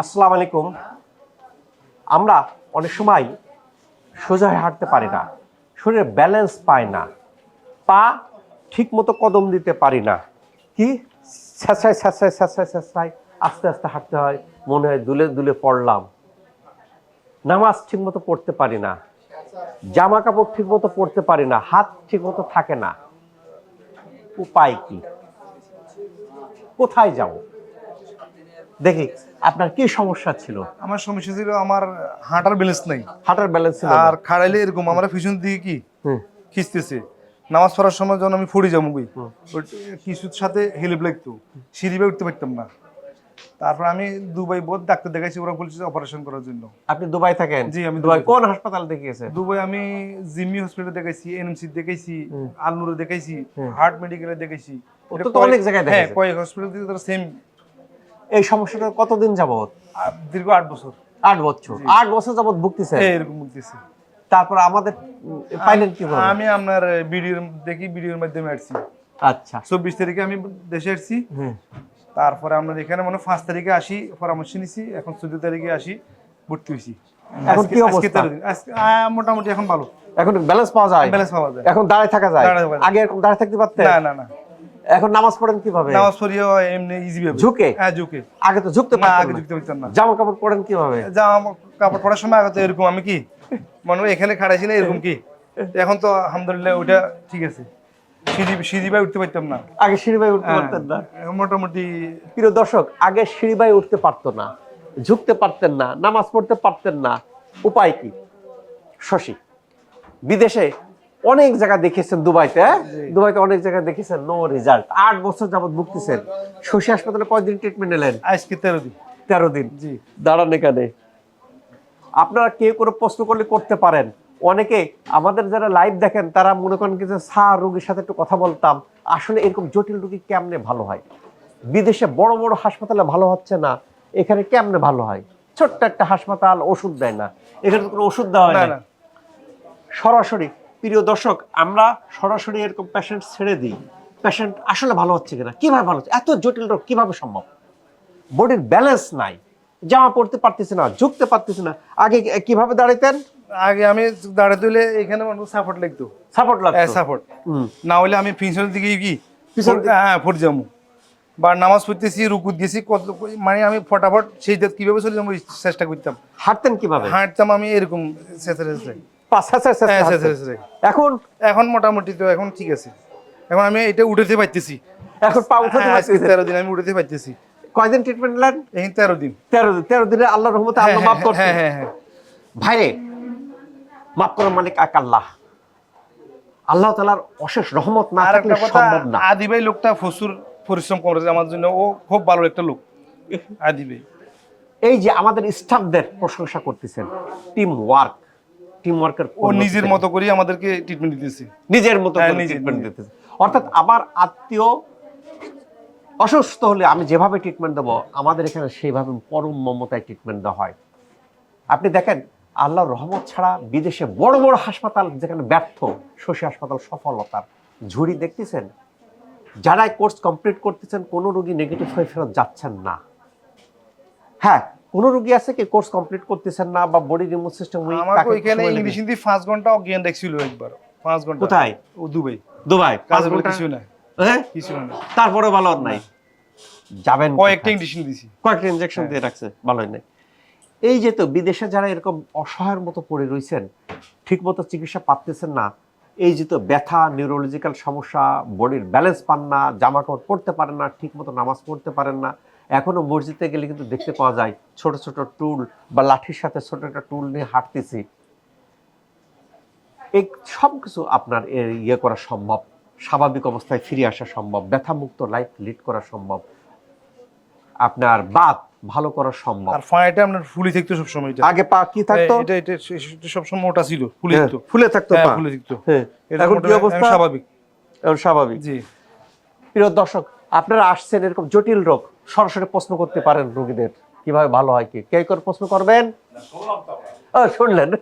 আসসালামু আলাইকুম। আমরা অনেক সময় সোজা হাঁটতে পারি না, শরীরে ব্যালেন্স পায় না, পা ঠিক মতো কদম দিতে পারি না, কি? স্যাঁচাই স্যাঁচাই স্যাঁচাই স্যাঁচাই আস্তে আস্তে হাঁটতে হয়, মনে হয় দুলে দুলে পড়লাম। নামাজ ঠিক মতো পড়তে পারি না জামা কাপড় ঠিক মতো পরতে পারি না, হাত ঠিক মতো থাকে না, উপায় কি? কোথায় যাব? দেখি আপনার কি সমস্যা ছিল? আমার সমস্যা ছিল আমার হাঁটার ব্যালেন্স নাই। হাঁটার ব্যালেন্স ছিল আর খাড়াইলে এরকম আমার পিছন দিকে কি। খিস্তেছে নামাজ পড়ার সময় যখন আমি ফুড়ে যাব বই কিছুর সাথে হেল্প লাগতো। সিঁড়ি উঠতে পারতাম না। তারপর আমি দুবাই বোধ ডাক্তার দেখাইছি ওরা বলছে অপারেশন করার জন্য। আপনি দুবাই থাকেন? জি, আমি দুবাই কোন হাসপাতাল দেখিয়েছেন দুবাই আমি জিমি হসপিটালে দেখাইছি এনএমসি দেখাইছি আলনুরে দেখাইছি হার্ট মেডিকেলে দেখাইছি। অনেক জায়গায় হ্যাঁ কয়েক হসপিটাল থেকে তারা সেম এই সমস্যাটা কতদিন যাবত দীর্ঘ আট বছর। আট বছর। আট বছর যাবত ভুগতেছেন? হ্যাঁ, এরকম বলতেছি তারপর আমাদের পাইলেন কি আমি আপনার ভিডিওর দেখি ভিডিওর মাধ্যমে আসছি। আচ্ছা। চব্বিশ তারিখে আমি দেশে আসছি। তারপরে আমরা এখানে মানে পাঁচ তারিখে আসি পরামর্শ নিছি এখন চোদ্দ তারিখে আসি ভর্তি হয়েছি। এখন কি অবস্থা? আজকে, মোটামুটি এখন ভালো। এখন ব্যালেন্স পাওয়া যায়? ব্যালেন্স পাওয়া যায়। এখন দাঁড়ায় থাকা যায়। আগে এরকম দাঁড়ায় থাকতে পারতেন? না না না। এখন নামাজ পড়েন কীভাবে? নামাজ পড়িয়ে এমনি ইজি ভাবে। ঝুঁকে? হ্যাঁ ঝুঁকে। আগে তো ঝুঁকতে না আগে। ঝুঁকতে পারতাম না। জামা কাপড় পরেন কীভাবে? জামা কাপড় পরার সময় আগে তো এরকম আমি কি? মনে হয় এখানে খাড়াইছি না এরকম কি? এখন তো আলহামদুলিল্লাহ ওটা ঠিক আছে। সিঁড়ি সিঁড়ি ভাই উঠতে পারতাম না। আগে সিঁড়ি বাই উঠতে হ্যাঁ, পারতেন না? মোটামুটি প্রিয় দর্শক আগে সিঁড়ি বাই উঠতে পারতো না। ঝুঁকতে পারতেন না নামাজ পড়তে পারতেন না। উপায় কি? শশী। বিদেশে অনেক জায়গা দেখেছেন দুবাইতে হ্যাঁ? দুবাইতে অনেক জায়গা দেখেছেন নো রেজাল্ট আট বছর যাবত ভুগতেছেন। শশী হাসপাতালে কয়দিন ট্রিটমেন্ট নিলেন? আজকে তেরো দিন। তেরো দিন। জি। দাঁড়ান এখানে। আপনারা কেউ করে প্রশ্ন করলে করতে পারেন। অনেকে আমাদের যারা লাইভ দেখেন তারা মনে করেন যে স্যার রোগীর সাথে একটু কথা বলতাম। আসলে এরকম জটিল রোগী কেমনে ভালো হয়? বিদেশে বড় বড় হাসপাতালে ভালো হচ্ছে না এখানে কেমনে ভালো হয়? ছোট্ট একটা হাসপাতাল ওষুধ দেয় না। এখানে তো কোনো ওষুধ দেওয়া হয় না। সরাসরি প্রিয় দর্শক আমরা সরাসরি এরকম পেশেন্ট ছেড়ে দিই। পেশেন্ট আসলে ভালো হচ্ছে কিনা? কীভাবে ভালো হচ্ছে? এত জটিল রোগ কীভাবে সম্ভব? বডির ব্যালেন্স নাই। জামা পড়তে পারতেছে না ঝুঁকতে পারতেছে না। আগে কীভাবে দাঁড়াইতেন? আগে আমি দাঁড়াতে হলে এখানে সাপোর্ট লাগতো। সাপোর্ট লাগতো? সাপোর্ট হুম। না হলে আমি পিছনের দিকে কি? পিছন হ্যাঁ ফুট যাব। বা নামাজ পড়তেছি রুকুত গেছি কত মানে আমি ফটাফট সেই কীভাবে চলে যাব চেষ্টা করতাম। হাঁটতেন কীভাবে? হাঁটতাম আমি এরকম চেঁচড়ে হ্যাঁ। এখন? এখন মোটামুটি তো এখন ঠিক আছে। এখন আমি এটা উঠেতে পারতেছি। এখন পা উঠাতে হ্যাঁ, আজকে তেরো দিন আমি উঠেতে পারতেছি। কয়দিন ট্রিটমেন্ট নিলেন এখন তেরো দিন। তেরো দিন তেরো দিনে আল্লাহ রহমতে আল্লাহ মাফ করছে। হ্যাঁ হ্যাঁ হ্যাঁ। ভাইরে মাফ করার মালিক এক আল্লাহ আল্লাহ তালার অশেষ রহমত না থাকলে সম্ভব না। আদি ভাই লোকটা প্রচুর পরিশ্রম করেছে আমার জন্য। ও খুব ভালো একটা লোক আদি ভাই। এই যে আমাদের স্টাফদের প্রশংসা করতেছেন টিম ওয়ার্ক টিম ওয়ার্কের ও নিজের মতো করে আমাদেরকে ট্রিটমেন্ট দিতেছে। নিজের মতো হ্যাঁ, করে ট্রিটমেন্ট দিতেছে। অর্থাৎ আমার আত্মীয় অসুস্থ হলে আমি যেভাবে ট্রিটমেন্ট দেবো আমাদের এখানে সেইভাবে পরম মমতায় ট্রিটমেন্ট দেওয়া হয়। আপনি দেখেন আল্লাহর রহমত ছাড়া বিদেশে বড় বড় হাসপাতাল যেখানে ব্যর্থ শশী হাসপাতাল সফলতার ঝুড়ি দেখতেছেন? যারাই কোর্স কমপ্লিট করতেছেন কোনো রোগী নেগেটিভ হয়ে ফেরত যাচ্ছেন না। হ্যাঁ কোনো রোগী আছে কি কোর্স কমপ্লিট করতেছেন না বা বডি ইমিউন সিস্টেম উইক আমাকে ওইখানে ইংলিশ হিন্দি পাঁচ ঘণ্টা অজ্ঞান দেখছিল একবার পাঁচ ঘণ্টা। কোথায়? ও দুবাই। দুবাই? কাজ পাঁচ বলে ঘণ্টা? কিছু না হ্যাঁ? কিছু না তারপরে ভালো নাই। যাবেন কয়েকটা? ইংলিশ দিছি। কয়েকটা ইনজেকশন দিয়ে রাখছে ভালোই নাই। এই যে তো বিদেশে যারা এরকম অসহায়ের মতো পড়ে রয়েছেন ঠিক মতো চিকিৎসা পাচ্ছেন না এই যে তো ব্যথা নিউরোলজিক্যাল সমস্যা বডির ব্যালেন্স পান না জামা কাপড় পরতে পারেন না ঠিক মতো নামাজ পড়তে পারেন না এখনও মসজিদে গেলে কিন্তু দেখতে পাওয়া যায় ছোট ছোট টুল বা লাঠির সাথে ছোট একটা টুল নিয়ে হাঁটতেছি। এই সব কিছু আপনার ইয়ে করা সম্ভব স্বাভাবিক অবস্থায় ফিরে আসা সম্ভব ব্যথামুক্ত লাইফ লিড করা সম্ভব আপনার বাত ভালো করা সম্ভব। আর ফায়ারটা আপনার ফুলি থাকতো সবসময় এটা আগে পা কি থাকতো? এটা এটা এটা সবসময় মোটা ছিল ফুলি হ্যাঁ, থাকতো। ফুলে থাকতো হ্যাঁ পা। ফুলে থাকতো। হ্যাঁ এটা এখন কি অবস্থা? স্বাভাবিক। এখন স্বাভাবিক। জি। প্রিয় দর্শক আপনারা আসছেন এরকম জটিল রোগ সরাসরি প্রশ্ন করতে পারেন রোগীদের। কীভাবে ভালো হয় কি? কে করে প্রশ্ন করবেন? ও শুনলেন।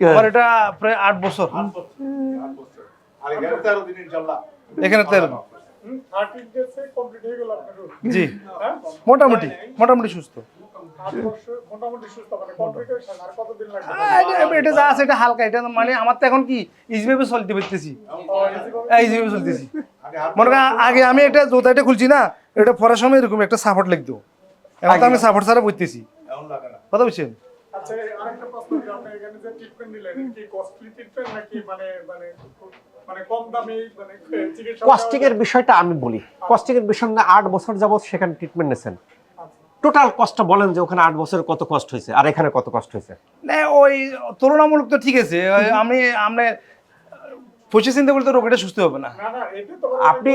আমার এটা প্রায় আট বছর। এখানে তেরো হয়ে জি। হ্যাঁ? মোটামুটি মোটামুটি সুস্থ। আট বছর মোটামুটি সুস্থ মানে কমপ্লিকেশন আর কতদিন লাগবে? আহ, এটা- এটা যা আছে এটা হালকা এটা মানে আমার তো এখন কি ইজিভাবে চলতে পারতেছি। ইজিভাবে চলতেছি। মনে করেন আগে আমি একটা জোতাটা খুলছি না এটা পড়ার সময় এরকম একটা সাপোর্ট লাগতো। এখন তো আমি সাপোর্ট ছাড়া পড়তেছি কথা বুঝছেন? আচ্ছা আরেকটা প্রশ্ন করি, আপনি এখানে যে ট্রিটমেন্ট নিলেন এটা কি কস্টলি ট্রিটমেন্ট নাকি মানে মানে মানে মানে কস্টিংয়ের বিষয়টা আমি বলি। কস্টিংয়ের বিষয় না আট বছর যাবত সেখানে ট্রিটমেন্ট নিয়েছেন। আচ্ছা। টোটাল কষ্ট বলেন যে ওখানে আট বছর কত কষ্ট হয়েছে আর এখানে কত কষ্ট হয়েছে? না ওই তুলনামূলক তো ঠিক আছে। আমি আমরা পঁচিশ চিন্তা করলে তো রোগীটা সুস্থ হবে না। না না এটা তো আপনি-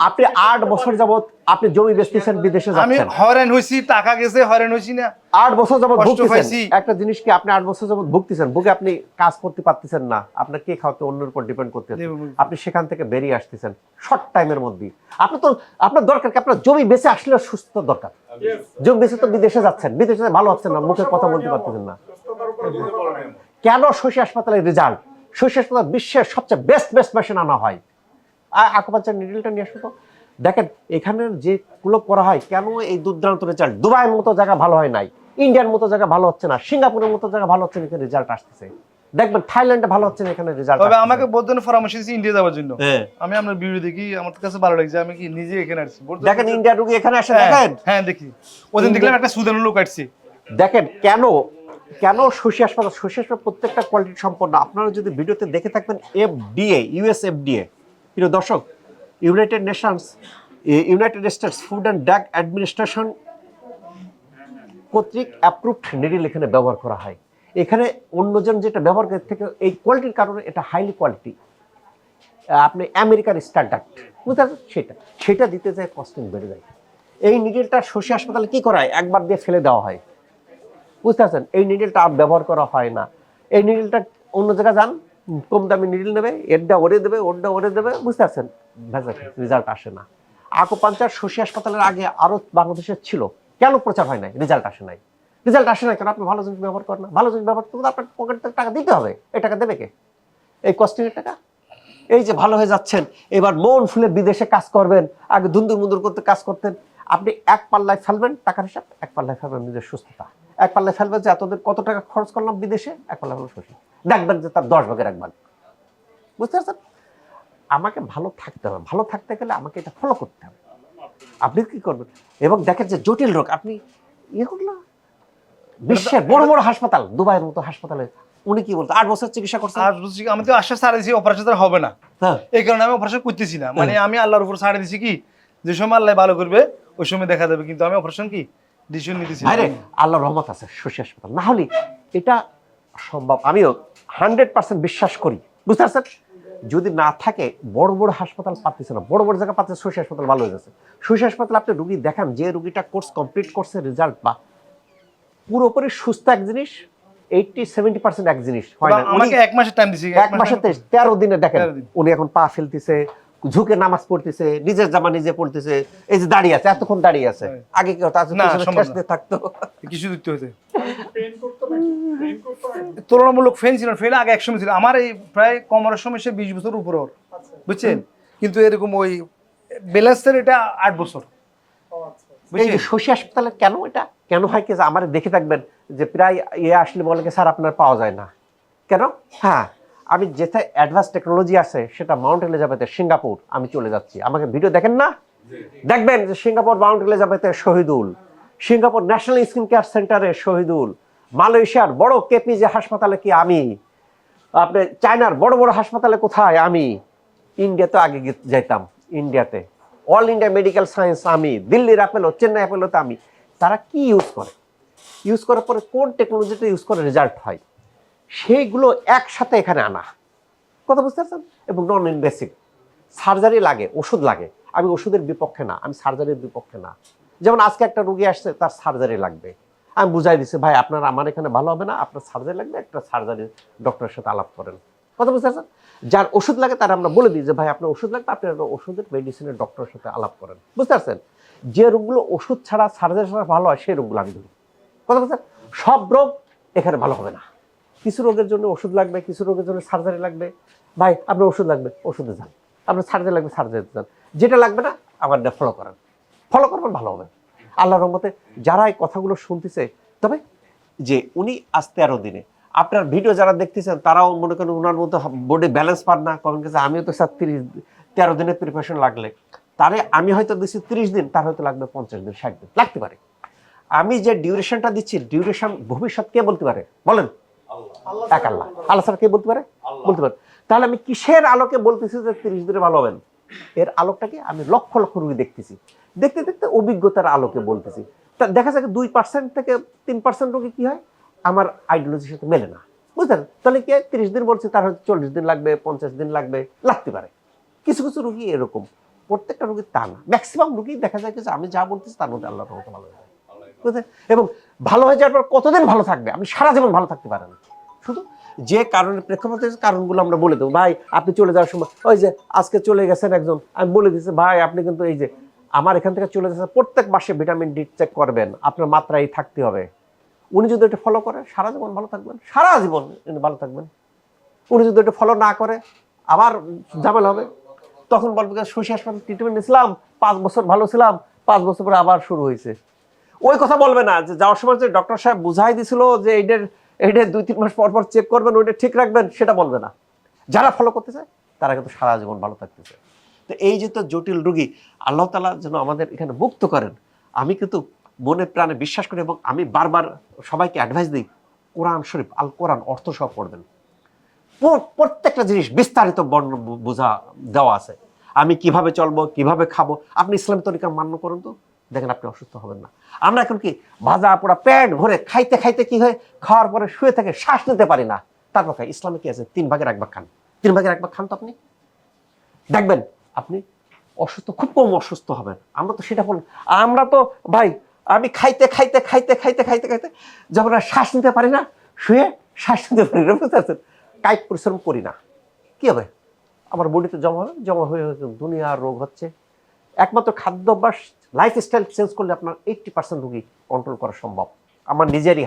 আপনি আট বছর যাবত আপনি জমি বেচতেছেন বিদেশে আমি হয়রান হয়েছি টাকা গেছে হয়রান হয়েছি না। আট বছর যাবত পাইছি। একটা জিনিস কি আপনি আট বছর যাবত ভুগতেছেন? ভুগে আপনি কাজ করতে পারতেছেন না। আপনার কে খাওয়াতে অন্যের উপর ডিপেন্ড করতে আপনি সেখান থেকে বেরিয়ে আসতেছেন। শর্ট টাইমের মধ্যে আপনি তো আপনার দরকার কি? আপনার জমি বেঁচে আসলে সুস্থ দরকার। Yes. জমি তো বিদেশে যাচ্ছেন, বিদেশে ভালো হচ্ছেন না, মুখে কথা বলতে পারতেছেন না। কোনো শশী হাসপাতালের রেজাল্ট শশী হাসপাতাল বিশ্বের সবচেয়ে বেস্ট বেস্ট মেশিন আনা হয়। আকুপাঞ্চার নিডিলটা নিয়ে আসব দেখেন এখানের যেগুলো করা হয়, কেন এই দুর্দান্ত রেজাল্ট দুবাইয়ের মতো জায়গা ভালো হয় নাই, ইন্ডিয়ার মতো জায়গা ভালো হচ্ছে না, সিঙ্গাপুরের মতো জায়গা ভালো হচ্ছে না এখানে রেজাল্ট আসতেছে। দেখবেন থাইল্যান্ডে ভালো হচ্ছে না এখানে রেজাল্ট তবে আমাকে বৌদ্ধনে পরামর্শ দিয়েছে ইন্ডিয়া যাওয়ার জন্য। হ্যাঁ। আমি আপনার ভিডিও দেখি আমার কাছে ভালো লাগছে আমি কি নিজে এখানে আসছি? দেখেন ইন্ডিয়া রুগী এখানে আসে হ্যাঁ, দেখেন? হ্যাঁ দেখি। ওদিন দেখলাম একটা সুদান লোক আসছে। দেখেন কেন কেন শশী হাসপাতাল? শশী হাসপাতাল প্রত্যেকটা কোয়ালিটি সম্পন্ন। আপনারা যদি ভিডিওতে দেখে থাকবেন এফডিএ ইউএস এফডিএ প্রিয় দর্শক United Nations United States food and drug administration কর্তৃক অ্যাপ্রুভড নিডিল এখানে ব্যবহার করা হয়। এখানে অন্যজন যেটা ব্যবহার করে থেকে এই কোয়ালিটির কারণে এটা হাইলি কোয়ালিটি আপনি আমেরিকার স্ট্যান্ডার্ড বুঝতে সেটা। সেটা দিতে যায় কস্টিং বেড়ে যায়। এই নিডেলটা শশী হাসপাতালে কি করা হয় একবার দিয়ে ফেলে দেওয়া হয়। বুঝতে পারছেন? এই নিডেলটা আর ব্যবহার করা হয় না। এই নিডেলটা অন্য জায়গায় যান, কম দামি নিডেল নেবে, এরটা ওরে দেবে, ওরটা ওরে দেবে, বুঝতে পারছেন? রেজাল্ট আসে না। আকো পাঞ্চার শশী হাসপাতালের আগে আরও বাংলাদেশের ছিল। কেন প্রচার হয় নাই? রেজাল্ট আসে নাই। রেজাল্ট আসে না কেন? আপনি ভালো জিনিস ব্যবহার করেন না। ভালো জিনিস ব্যবহার করতে আপনার পকেট টাকা দিতে হবে। এই টাকা দেবে কে? এই কস্টিংয়ের টাকা? এই যে ভালো হয়ে যাচ্ছেন, এবার মন ফুলে বিদেশে কাজ করবেন, আগে দুন্দুর মুন্দুর করতে কাজ করতেন, আপনি এক পাল্লায় ফেলবেন, টাকার হিসাব, এক পাল্লায় ফেলবেন নিজের সুস্থতা। এক পাল্লায় ফেলবেন যে এতদিন কত টাকা খরচ করলাম বিদেশে, এক পাল্লা হলো শশী দেখবেন যে তার দশ ভাগের এক ভাগ। বুঝতে পারছেন? আমাকে ভালো থাকতে হবে। ভালো থাকতে গেলে আমাকে এটা ফলো করতে হবে। আপনি কি করবেন? এবং দেখেন যে জটিল রোগ, আপনি ইয়ে করল বিশ্বের বড় বড় হাসপাতাল দুবাইয়ের মতো হাসপাতালে। উনি কি বলতো? আট বছর চিকিৎসা করছেন? আর বুঝছি কি, আমি তো আশ্বাস ছাড়া দিয়েছি অপারেশন হবে না। হ্যাঁ। এই কারণে আমি অপারেশন করতেছি না। মানে আমি আল্লাহর উপর ছাড়ে দিছি কি? যে সময় আল্লাহ ভালো করবে ওই সময় দেখা যাবে কিন্তু আমি অপারেশন কি? ডিসিশন নিতেছি আরে আল্লাহ রহমত আছে শশী হাসপাতাল। না হলে এটা সম্ভব আমিও হান্ড্রেড পার্সেন্ট বিশ্বাস করি। বুঝতে পারছেন? যদি না থাকে বড় বড় হাসপাতাল পাচ্ছে না। বড় বড় জায়গা পাচ্ছে শশী হাসপাতাল ভালো হয়ে যাচ্ছে। শশী হাসপাতাল আপনি রুগী দেখান যে রুগীটা কোর্স কমপ্লিট করছে রেজাল্ট বা পুরোপুরি সুস্থ এক জিনিস এইটটি সেভেন্টি পার্সেন্ট এক জিনিস হয় না? আমাকে এক মাসের টাইম দিছি এক মাসে তেরো দিনে দেখেন উনি এখন পা ফেলতেছে ঝুঁকে নামাজ পড়তেছে নিজের জামা নিজে পড়তেছে এই যে দাঁড়িয়ে আছে এতক্ষণ দাঁড়িয়ে আছে। আগে কি হতো? আজকে না, পিছনে সম্ভব ঠেস না। দিয়ে থাকতো। কিছু দিতে হতে পেন করতো নাকি? পেন করতো নাকি? তুলনামূলক ফেন ছিল ফেন আগে একসময় ছিল। আমার এই প্রায় কমরের সময় সে বিশ বছর উপর বুঝছেন? কিন্তু এরকম ওই ব্যালেন্সের এটা আট বছর। এই যে শশী হাসপাতালে কেন এটা? কেন হয় কি যে আমার দেখে থাকবেন যে প্রায় ইয়ে আসলে বলে স্যার আপনার পাওয়া যায় না। কেন? হ্যাঁ আমি যেটা অ্যাডভান্স টেকনোলজি আছে সেটা মাউন্ট এলিজাবেথের সিঙ্গাপুর আমি চলে যাচ্ছি। আমাকে ভিডিও দেখেন না? দেখবেন যে সিঙ্গাপুর মাউন্ট এলিজাবেথের Shahidul Singapore National Skin Care সেন্টারে শহীদুল মালয়েশিয়ার বড় কেপিজে হাসপাতালে কি আমি? আপনি চায়নার বড় বড় হাসপাতালে কোথায় আমি? ইন্ডিয়াতে আগে যাইতাম ইন্ডিয়াতে অল ইন্ডিয়া মেডিকেল সায়েন্স আমি দিল্লির অ্যাপেলো চেন্নাই অ্যাপেলোতে আমি। তারা কি ইউজ করে? ইউজ করার পরে কোন টেকনোলজিটা ইউজ করে রেজাল্ট হয়? সেইগুলো একসাথে এখানে আনা। কথা বুঝতে পারছেন? এবং নন ইনভেসিভ সার্জারি লাগে, ওষুধ লাগে। আমি ওষুধের বিপক্ষে না, আমি সার্জারির বিপক্ষে না। যেমন আজকে একটা রুগী আসছে, তার সার্জারি লাগবে। আমি বুঝাই দিচ্ছি ভাই, আপনার, আমার এখানে ভালো হবে না, আপনার সার্জারি লাগবে, একটা সার্জারি ডক্টরের সাথে আলাপ করেন। কথা বুঝতে পারছেন? যার ওষুধ লাগে তার আমরা বলে দিই যে, ভাই, আপনার ওষুধ লাগবে আপনি একটা ওষুধের মেডিসিনের ডক্টরের সাথে আলাপ করেন। বুঝতে পারছেন? যে রোগগুলো ওষুধ ছাড়া সার্জারি ছাড়া ভালো হয়, সেই রোগগুলো আমি ধরি। কথা বলছেন সব রোগ এখানে ভালো হবে না। কিছু রোগের জন্য ওষুধ লাগবে, কিছু রোগের জন্য সার্জারি লাগবে। ভাই, আপনার ওষুধ লাগবে, ওষুধে যান। আপনার সার্জারি লাগবে সার্জে যান। যেটা লাগবে না আমার ফলো করেন। ফলো করবেন ভালো হবে। আল্লাহর রহমতে যারা এই কথাগুলো শুনতেছে, তবে যে উনি আজ তেরো দিনে আপনার ভিডিও যারা দেখতেছেন তারাও মনে করেন ওনার মতো বোর্ডে ব্যালেন্স পান না। কখন গেছে আমিও তো স্যার তিরিশ তেরো দিনের প্রিপারেশন লাগলে। তারে আমি হয়তো দিচ্ছি তিরিশ দিন তার হয়তো লাগবে পঞ্চাশ দিন ষাট দিন লাগতে পারে। আমি যে ডিউরেশনটা দিচ্ছি ডিউরেশন ভবিষ্যৎ কে বলতে পারে? বলেন। এক আল্লাহ। আল্লাহ স্যার কে বলতে পারে? বলতে পারে। তাহলে আমি কিসের আলোকে বলতেছি যে তিরিশ দিনে ভালো হবেন? এর আলোকটাকে আমি লক্ষ লক্ষ রুগী দেখতেছি। দেখতে দেখতে অভিজ্ঞতার আলোকে বলতেছি। তা দেখা যায় দুই পার্সেন্ট থেকে তিন পার্সেন্ট রোগী কি হয়? আমার আইডিওলজির সাথে মেলে না। বুঝলেন? তাহলে কি তিরিশ দিন বলছি, তার হয়তো চল্লিশ দিন লাগবে, পঞ্চাশ দিন লাগবে, লাগতে পারে। কিছু কিছু রুগী এরকম। প্রত্যেকটা রুগী তা না। ম্যাক্সিমাম রুগী দেখা যায় যে আমি যা বলতেছি তার মধ্যে আল্লাহ রহমতে ভালো হয়ে বুঝলেন? এবং ভালো হয়ে যাওয়ার পর কতদিন ভালো থাকবে? আপনি সারা জীবন ভালো থাকতে পারেন শুধু যে কারণে প্রেক্ষাপটের কারণগুলো আমরা বলে দেবো। ভাই, আপনি চলে যাওয়ার সময়, ওই যে আজকে চলে গেছেন একজন, আমি বলে দিচ্ছি ভাই, আপনি কিন্তু এই যে আমার এখান থেকে চলে যাচ্ছে প্রত্যেক মাসে ভিটামিন ডি চেক করবেন। আপনার মাত্রায় থাকতে হবে। উনি যদি এটা ফলো করে, সারা জীবন ভালো থাকবেন। সারা জীবন ভালো থাকবেন। উনি যদি এটা ফলো না করে, আবার ঝামেলা হবে। তখন বলবে শশী হাসপাতাল ট্রিটমেন্ট নিয়েছিলাম পাঁচ বছর ভালো ছিলাম, পাঁচ বছর পরে আবার শুরু হয়েছে। ওই কথা বলবে না, যে যাওয়ার সময় যে ডক্টর সাহেব বুঝাই দিছিল যে, এইটার এইটার দুই, তিন মাস পর পর চেক করবেন, ওইটা ঠিক রাখবেন, সেটা বলবে না। যারা ফলো করতে চায়, তারা কিন্তু সারা জীবন ভালো থাকতেছে তো এই যে তো জটিল রুগী, আল্লাহ তালা যেন আমাদের এখানে মুক্ত করেন। আমি কিন্তু মনে প্রাণে বিশ্বাস করি এবং আমি বারবার সবাইকে অ্যাডভাইস দিই, কোরআন শরীফ, আল কোরআন অর্থ সহ পড়বেন। প্রত্যেকটা জিনিস বিস্তারিত বর্ণ বোঝা, দেওয়া আছে। আমি কীভাবে চলবো, কীভাবে খাব, আপনি ইসলাম তরিকা মান্য করুন তো। দেখেন আপনি অসুস্থ হবেন না। আমরা এখন কি ভাজা পোড়া পেট ভরে খাইতে খাইতে কি হয় খাওয়ার পরে শুয়ে থেকে শ্বাস নিতে পারি না? তারপর খাই ইসলামে কি আছে? তিন ভাগের এক ভাগ খান। তিন ভাগের এক ভাগ খান তো আপনি। দেখবেন, আপনি অসুস্থ, খুব কম অসুস্থ হবেন। আমরা তো সেটা বল আমরা তো ভাই আমি খাইতে খাইতে খাইতে খাইতে খাইতে খাইতে যখন আর শ্বাস নিতে পারি না, শুয়ে শ্বাস নিতে পারি না, বুঝতে পারছেন? কায়িক পরিশ্রম করি না। কি হবে? আমার বডিতে জমা হবে, জমা হয়ে দুনিয়ার রোগ হচ্ছে। একমাত্র খাদ্যাভ্যাস লাইফস্টাইল চেঞ্জ করলে আপনার এইটটি পার্সেন্ট রুগী কন্ট্রোল করা সম্ভব। আমার নিজেরই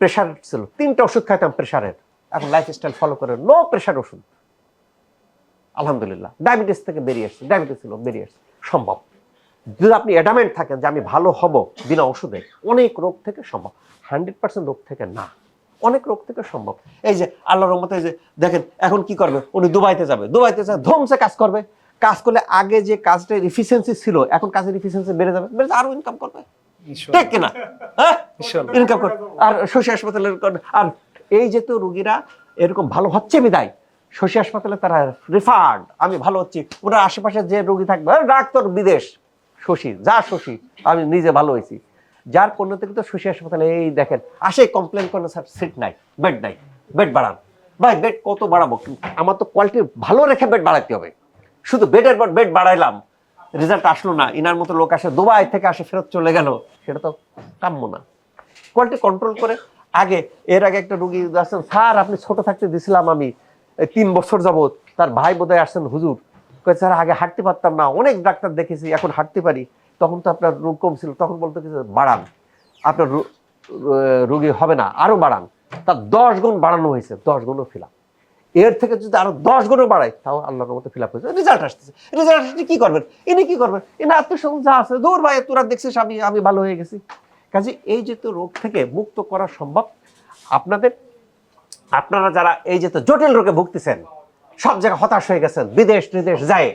প্রেশার ছিল। তিনটা ওষুধ খাইতাম প্রেশারের এখন লাইফস্টাইল ফলো করে নো প্রেশার ওষুধ। আলহামদুলিল্লাহ। ডায়াবেটিস থেকে বেরিয়ে আসছে ডায়াবেটিস ছিল, বেরিয়ে আসছে সম্ভব। যদি আপনি অ্যাডামেন্ট থাকেন যে আমি ভালো হব বিনা ওষুধে অনেক রোগ থেকে সম্ভব। হান্ড্রেড পার্সেন্ট রোগ থেকে না। অনেক রোগ থেকে সম্ভব। এই যে আল্লাহ রহমতে এই যে দেখেন এখন কি করবে? উনি দুবাইতে যাবে। দুবাইতে যাবে ধমসে কাজ করবে। কাজ করলে আগে যে কাজটা ইফিসিয়েন্সি ছিল এখন কাজের ইফিসিয়েন্সি বেড়ে যাবে। বেড়ে আরও ইনকাম করবে। ঠিক কিনা? হ্যাঁ। ইনকাম করে আর শশী হাসপাতালের আর এই যে তো রুগীরা এরকম ভালো হচ্ছে বিদায়। শশী হাসপাতালে তারা রিফান্ড আমি ভালো হচ্ছি। ওনার আশেপাশে যে রুগী থাকবে ডাক্তার বিদেশ। শশী, যা শশী, আমি নিজে ভালো হয়েছি। যার পণ্যতে কিন্তু শশী হাসপাতালে এই দেখেন, আসে কমপ্লেন করেন স্যার সিট নাই বেড নাই বেড বাড়ান। ভাই বেড কত বাড়াবো? আমার তো কোয়ালিটি ভালো রেখে বেড বাড়াতে হবে। শুধু বেডের পর বেড বাড়াইলাম রেজাল্ট আসলো না, ইনার মতো লোক আসে, দুবাই থেকে আসে, ফেরত চলে গেল, সেটা তো কাম্য না। কোয়ালিটি কন্ট্রোল করে, আগে, এর আগে একটা রুগী আসছেন স্যার, আপনি ছোট থাকতে দিছিলাম আমি তিন বছর যাবত তার ভাই বোধহয় আসছেন হুজুর। কয়ে, স্যার, আগে হাঁটতে পারতাম না। অনেক ডাক্তার দেখেছি, এখন হাঁটতে পারি। তখন তো আপনার রোগ কম ছিল তখন বলতো কিছু বাড়ান। আপনার রু- রু- হবে না, আরও বাড়ান। তার দশ গুণ বাড়ানো হয়েছে, দশ গুণও ফিল এর থেকে যদি আরও দশ গুণও বাড়ায়, তাও আল্লাহর মতো ফিল আপ হয়েছে। রেজাল্ট আসতেছে। রেজাল্ট আসতে কি করবেন? ইনি কি করবেন? ইনি আত্মীয় স্বজন যা আছে, দূর ভাই, তোরা দেখছিস, আমি আমি ভালো হয়ে গেছি। কাজে এই যে তো রোগ থেকে মুক্ত করা সম্ভব, আপনাদের, আপনারা যারা এই যে তো জটিল রোগে ভুগতেছেন সব জায়গায় হতাশ হয়ে গেছেন, বিদেশ টিদেশ যায়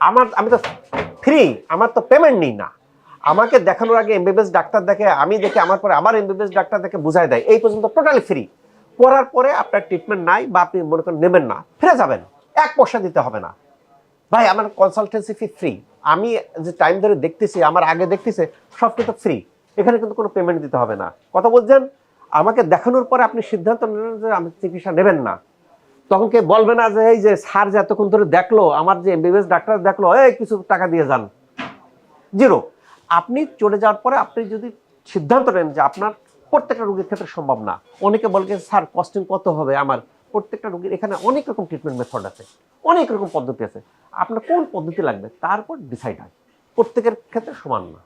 আমার, আমি তো ফ্রি আমার তো পেমেন্ট নিই না। আমাকে দেখানোর আগে এমবিবিএস ডাক্তার দেখে, আমি দেখে, আমার পরে আমার এমবিবিএস ডাক্তার দেখে বুঝাই দেয়। এই পর্যন্ত টোটালি ফ্রি করার পরে আপনার ট্রিটমেন্ট নাই বা আপনি মনে করেন নেবেন না, ফিরে যাবেন। এক পয়সা দিতে হবে না। ভাই, আমার কনসালটেন্সি ফি ফ্রি আমি যে টাইম ধরে দেখতেছি, আমার আগে দেখতেছে সব কিন্তু ফ্রি এখানে কিন্তু কোনো পেমেন্ট দিতে হবে না। কথা বলছেন? আমাকে দেখানোর পরে আপনি সিদ্ধান্ত নিলেন যে আমি চিকিৎসা নেবেন না। তখন কে বলবে না যে এই যে স্যার যে এতক্ষণ ধরে দেখল আমার যে এমবিবিএস ডাক্তার দেখল এই কিছু টাকা দিয়ে যান। জিরো। আপনি চলে যাওয়ার পরে আপনি যদি সিদ্ধান্ত নেন যে আপনার প্রত্যেকটা রোগীর ক্ষেত্রে সম্ভব না অনেকে বলে যে, স্যার কস্টিং কত হবে আমার? প্রত্যেকটা রোগীর এখানে অনেক রকম ট্রিটমেন্ট মেথড আছে অনেক রকম পদ্ধতি আছে। আপনার কোন পদ্ধতি লাগবে? তারপর ডিসাইড হয়। প্রত্যেকের ক্ষেত্রে সমান না।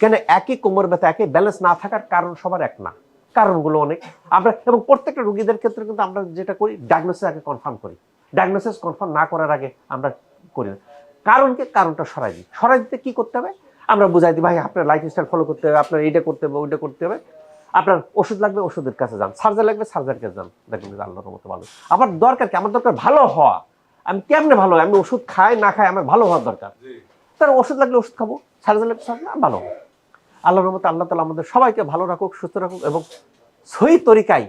কেন? একই কোমর ব্যথা একই ব্যালেন্স না থাকার কারণ সবার এক না। কারণগুলো অনেক। আমরা এবং প্রত্যেকটা রোগীদের ক্ষেত্রে কিন্তু আমরা যেটা করি ডায়াগনোসিস আগে কনফার্ম করি। ডায়াগনোসিস কনফার্ম না করার আগে আমরা করি না। কারণ কি? কারণটা সরাই দিই। সরাই দিতে কী করতে হবে? আমরা বুঝাই দিই ভাই আপনার লাইফ স্টাইল ফলো করতে হবে আপনার এইটা করতে হবে ওইটা করতে হবে। আপনার ওষুধ লাগবে ওষুধের কাছে যান। সার্জারি লাগবে সার্জারির কাছে যান। দেখবেন আল্লাহর মতো ভালো আমার দরকার কি? আমার দরকার ভালো হওয়া। আমি কেমনে ভালো? আমি ওষুধ খাই না খাই আমার ভালো হওয়ার দরকার। তার ওষুধ লাগলে ওষুধ খাব সার্জার লাগলে সার্জারি ভালো হব। আল্লাহর মতো আল্লাহ তালা আমাদের সবাইকে ভালো রাখুক, সুস্থ রাখুক এবং সহি তরিকায়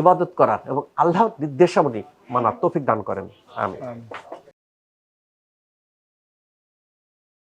ইবাদত করার এবং আল্লাহ নির্দেশাবলী মানার তৌফিক দান করেন আমি।